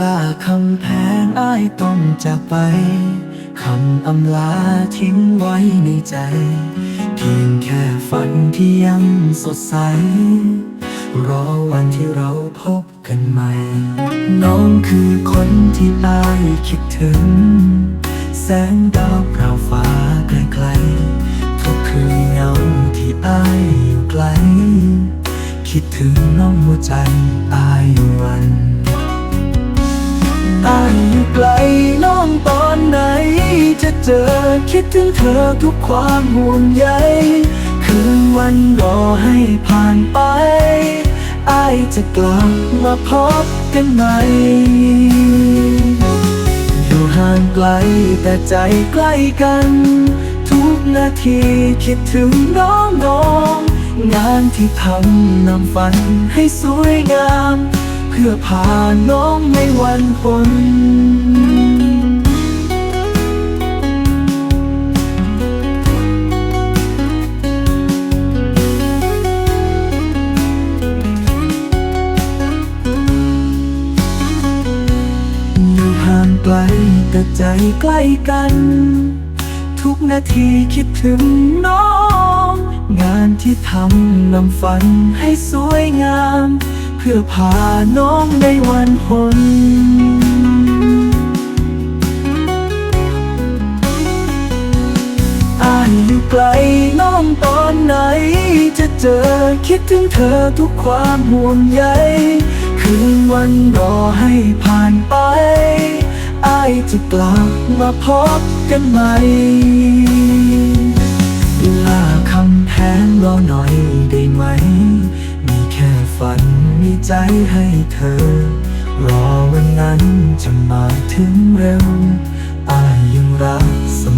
คำแพงอ้ายต้องจากไป คำอำลาทิ้งไว้ในใจ เพียงแค่ฝันที่ยังสดใส รอวันที่เราพบกันใหม่ น้องคือคนที่อ้ายคิดถึง แสงดาวพราวฟ้าไกลๆทุกคืนเงาที่อ้ายอยู่ไกล คิดถึงน้องหัวใจอ้ายวัน จะเจอคิดถึงเธอทุกความห่วงใยคืนวันรอให้ผ่านไปอายจะกลับมาพบกันใหม่อยู่ห่างไกลแต่ใจใกล้กัน ทุกนาทีคิดถึงน้องน้องงานที่ทำนำฝันให้สวยงาม เพื่อพาน้องในวันฝน ไกลแต่ใจใกล้กัน ทุกนาทีคิดถึงน้อง งานที่ทำนำฝันให้สวยงาม เพื่อพาน้องในวันฝนอ่านอยู่ไกลน้องตอนไหน จะเจอคิดถึงเธอทุกความห่วงใยคืนวันรอให้ จะกลับมาพบกันไหมลาคำแพงรอหน่อยได้ไหม มีแค่ฝันมีใจให้เธอ รอวันนั้นจะมาถึงเร็วอายยังรักเสมอ